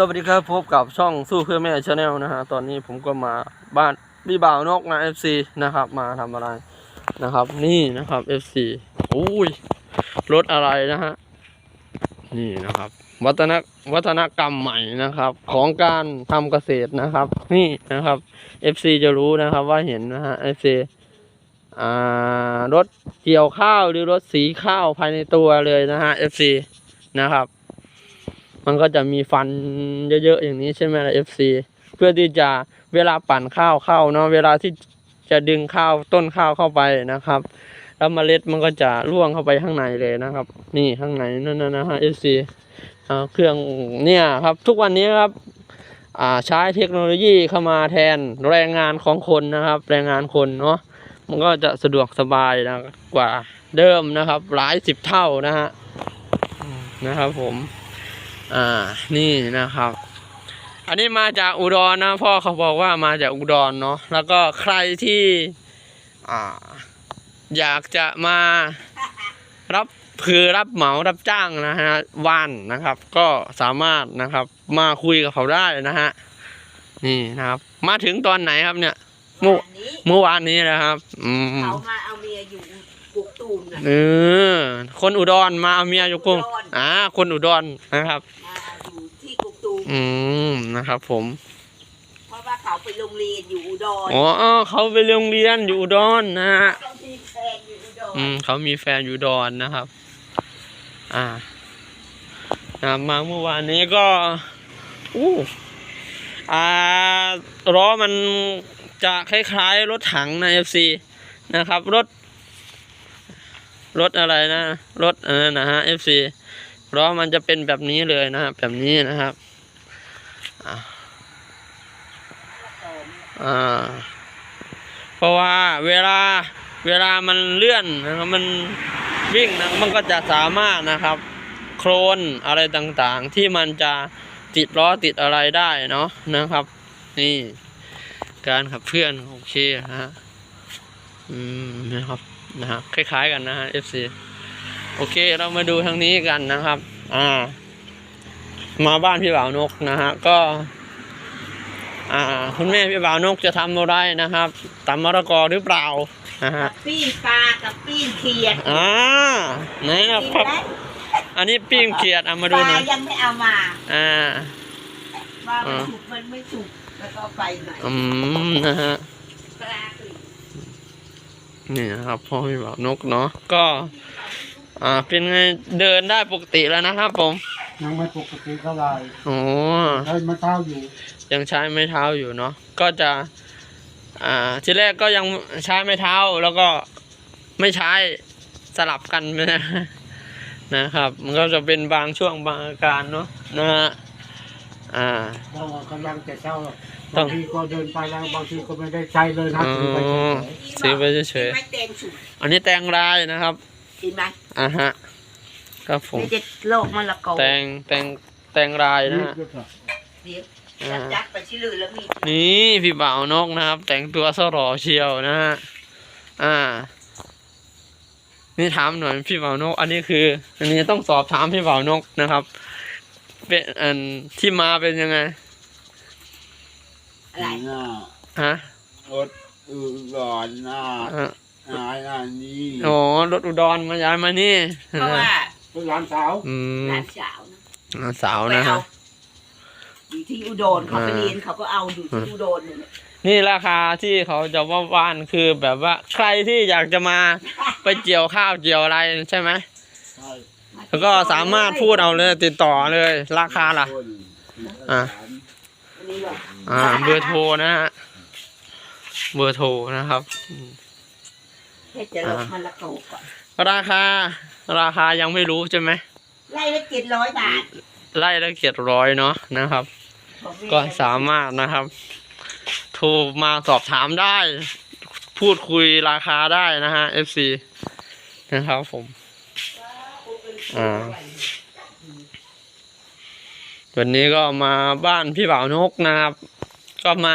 สวัสดีครับพบกับช่องสู้เพื่อแม่ชาแนลนะฮะตอนนี้ผมก็มาบ้านพี่บ่าวนกนะ FC นะครับ มาทำอะไรนะครับ นี่นะครับ FC อุ้ยรถอะไรนะฮะนี่นะครับ วัฒนวัฒนกรรมใหม่นะครับ ของการทำเกษตรนะครับ นี่นะครับ FC จะรู้นะครับว่าเห็นนะฮะ FC อ่ารถเกี่ยวข้าวหรือรถสีข้าวภายในตัวเลยนะฮะ FC นะครับ มันก็จะมีฟันเยอะๆอย่างนี้ใช่ไหมล่ะ FC เพื่อที่จะเวลาปั่นข้าวเข้าเนาะเวลาที่จะดึงข้าวต้นข้าวเข้าไปนะครับ แล้วเมล็ดมันก็จะร่วงเข้าไปข้างในเลยนะครับ นี่ข้างในนั่นนะนะฮะ FC อ่าเครื่องเนี่ยครับ ทุกวันนี้ครับใช้เทคโนโลยีเข้ามาแทนแรงงานของคนนะครับ แรงงานคนเนาะมันก็จะสะดวกสบายนะกว่าเดิมนะครับ หลายสิบเท่านะฮะนะครับผม อ่า นี่นะครับ อันนี้มาจากอุดรนะพ่อเขาบอกว่ามาจากอุดรเนาะ แล้วก็ใครที่อ่าอยากจะมารับคือรับเหมารับจ้างนะฮะว่านนะครับ ก็สามารถนะครับ มาคุยกับเขาได้นะฮะนี่นะครับ มาถึงตอนไหนครับเนี่ยเมื่อวันนี้เมื่อวานนี้นะครับ อืมเขามาเอาเมียอยู่กุ ตูมนะเออ คนอุดรมาเอาเมียอยู่กรุงอ่า คนอุดรนะครับ มาอยู่ที่กุกตูมอืมนะครับผมเพราะว่าเขาไปโรงเรียนอยู่อุดรอ๋อเขาไปโรงเรียนอยู่อุดรนะฮะต้องมีแฟนอยู่อุดรอืมเขามีแฟนอยู่อุดรนะครับ อ่านะมาเมื่อวานนี้ก็อู้อ่าล้อมันจะคล้ายๆรถถังใน FC นะครับ รถ รถอะไรนะ รถเออนะฮะ FC ล้อมันจะเป็นแบบนี้เลยนะครับแบบนี้นะครับเพราะว่าเวลาเวลามันเลื่อนนะครับมันวิ่งนะมันก็จะสามารถนะครับ โครนอะไรต่างๆ ที่มันจะติดล้อติดอะไรได้เนาะนะครับ นี่ การขับเคลื่อนโอเคฮะอืมนะครับ นะฮะคล้าย ๆ กันนะฮะ FC โอเค เรามาดูทางนี้กันนะครับ อ่า มาบ้านพี่บ่าวนกนะฮะก็ อ่า คุณแม่พี่บ่าวนกจะทำอะไรนะครับตำมะละกอหรือเปล่านะฮะกับปิ้งปลากับปิ้งเขียดอ่าไหนนะคกิรับนแล้วอันนี้ปิ้งเขียดเอามาปดูลาหน่อยยังไม่เอามาอ่า ว่ามันอ่าสุกมันไม่สุกแล้วก็ไปหน่อยอืมนะฮะ ปลาคือ นี่นะครับพ่อพี่บ่าวนกเนาะก็ อ่าเป็นไงเดินได้ปกติแล้วนะครับผมยังไม่ปกติเท่าไหร่โอ้ใช้ไม้เท้าอยู่ ยังใช้ไม้เท้าอยู่เนาะก็จะ อ่า ทีแรกก็ยังใช้ไม้เท้าแล้วก็ไม่ใช้สลับกันไปนะนะครับ มันก็จะเป็นบางช่วงบางอาการเนาะนะฮะ อ่า เรากำลังจะเช่าต้อบางงทีก็เดินไปแล้วบางทีก็ไม่ได้ใช้เลยนะอ๋อถือไปเฉยซื้อไปเฉยไม่เต็มสุกๆอันนี้แตงรายนะครับกินไหมอ่าฮะครับผมไม่จะโลกมะละกอแตงแตงแตงรายๆนะนี่ฮะ ก็เถอะเดี๋ยวอ่า จัดๆไปชิลือแล้วมีนี่พี่บ่าวนกนะครับ แต่งตัวสรอเชียวนะฮะอ่า นี่ถามหน่อยพี่บ่าวนก อันนี้คือ อันนี้ต้องสอบถามพี่บ่าวนกนะครับ เป็นอันที่มาเป็นยังไง อะไรหน้าฮะอดอือร้อนหน้าอะหายหน้านี้โอ้รถอุดรมาย้ายมานี่เพราะว่าเป็นหลานสาวอืมหลานสาวนะอ่าสาวไปนะเอาฮะอยู่ที่อุดรเขาไปเรียนเขาก็เอาอยู่ที่อุดรนี่แหละนี่ราคาที่เขาจะว่าว่านคือแบบว่าใครที่อยากจะมา ไปเกี่ยวข้าวเกี่ยวอะไรใช่ไหม ใช่ แล้วก็สามารถพูดเอาเลยติดต่อเลย ราคาล่ะคนอะอันนี้เหรออ่า เบอร์โทรนะฮะ เบอร์โทรนะครับแค่จะลดมะละกอก่อนราคา ราคายังไม่รู้ใช่ไหมไล่ละเจ็ดร้อยบาทไล่ละเกียรร้อยเนาะนะครับของแม่ก็สามารถนะครับ โทรมาสอบถามได้ พูดคุยราคาได้นะฮะ FC นะครับผม อ่า วันนี้ก็มาบ้านพี่บ่าวนกนะครับ ก็มา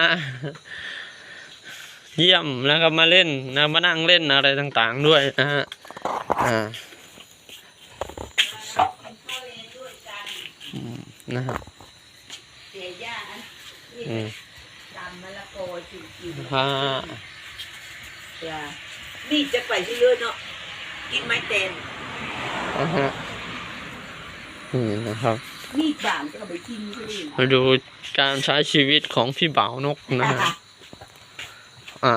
เยี่ยมแล้วก็มาเล่นนะมานั่งเล่นอะไรต่างๆด้วยนะฮะอ่าอืมนะครับอืมตำมะละกอกินกินฮะจ้ะนี่จะไปที่เลือเนาะกินไม้เต็น อ่าฮะนี่นะครับมีดบานก็เอาไปกินก็ได้มาดูการใช้ชีวิตของพี่บ่าวนกนะฮะอ่า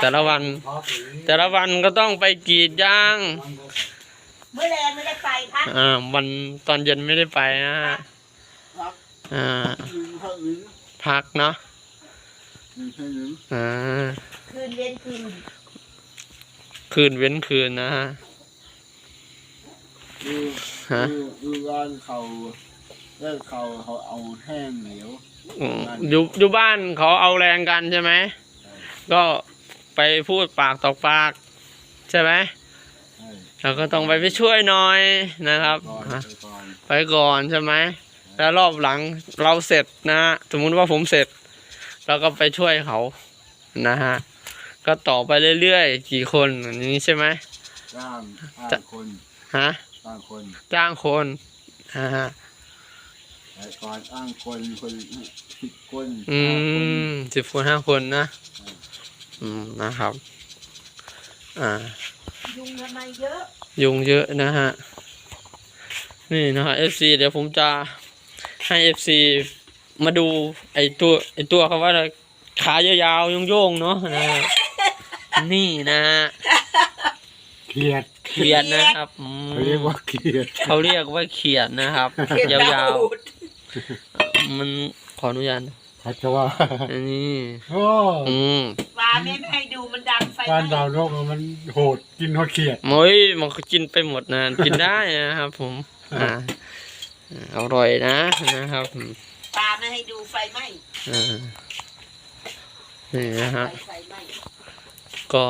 แต่ละวันพอปีแต่ละวันก็ต้องไปกรีดยาง เมื่อแรงไม่ได้ไปพักอ่า วันตอนเย็นไม่ได้ไปนะฮะพักอ่าหนึ่งพักหนึ่งพักเนาะหนึ่งพักหนึ่งอ่าคืนเว้นคืน คืนเว้นคืนนะฮะคือฮะคือคือร้านเขาเลิกเขาเขาเอาแห้งเหนียวอืมอยู่อยู่บ้านเขาเอาแรงกันใช่ไหม ก็ไปพูดปากต่อปาก ใช่ไหมใช่เราก็ต้องไปไปช่วยหน่อยนะครับก่อนฮะไปก่อนไปก่อนใช่ไหม แล้วรอบหลังเราเสร็จนะฮะสมมุติว่าผมเสร็จ เราก็ไปช่วยเขานะฮะ ก็ต่อไปเรื่อยๆกี่คนอย่างนี้ใช่ไหมจ้างจะจ้างคนฮะจ้างคนจ้างคนนะฮะแต่ก่อนอ้างคนคนสิบคนอืห้าคนมสิบคนห้าคนนะ อืมนะครับ อ่า ยุงทำไมเยอะ ยุงเยอะนะฮะ นี่นะฮะ FC เดี๋ยวผมจะให้ FC มาดูไอตัวไอตัวคำว่าอะไรขายาวๆโยงๆเนาะนะฮะ นี่นะฮะเขียดเขียดนะครับอืมเขาเรียกว่าเขียดเขาเรียกว่าเขียดนะครับเขียนยาวดดๆมันขออนุญาตนะเขาจะว่าอันนี้โอ้อืมปลาไม่ให้ดูมันดันไฟการไหม้ดาวนกมันโหดกินโหดเขียด โอ้ยมันก็กินไปหมดนะกินได้นะครับผมอ่าอร่อยนะนะครับอืมปลาไม่ให้ดูไฟไหม้อ่านี่นะฮะไฟไหม้ ก็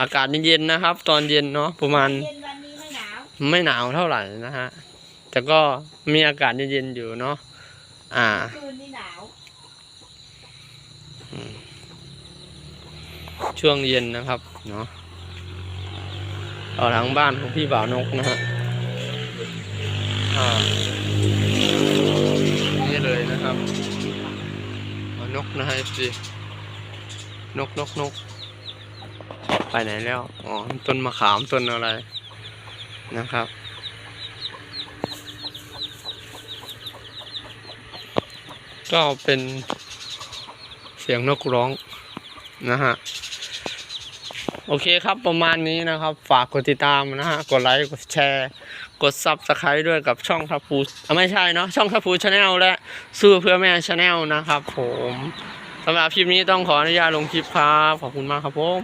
อากาศเย็นๆนะครับ ตอนเย็นเนาะประมาณเย็นวันนี้ไม่หนาวไม่หนาวเท่าไหร่นะฮะแต่ก็มีอากาศเย็นๆอยู่เนาะอ่าคืนนี่หนาวช่วงเย็นนะครับเนาะเอาหลังบ้านของพี่บ่าวนกนะฮะอ่านี่เลยนะครับเอานกนะฮะสินกนกนก ไปไหนแล้ว อ๋อ ต้นมะขามต้นอะไรนะครับ ก็เป็นเสียงนกร้องนะฮะ โอเคครับประมาณนี้นะครับ ฝากกดติดตามนะฮะ กดไลค์ กดแชร์ กดซับสไครต์ด้วยกับช่องทัพพูไม่ใช่เนาะ ช่องทัพพูชาแนลและสู้เพื่อแม่ชาแนลนะครับผมสำหรับคลิปนี้ต้องขออนุญาตลงคลิปครับ ขอบคุณมากครับผม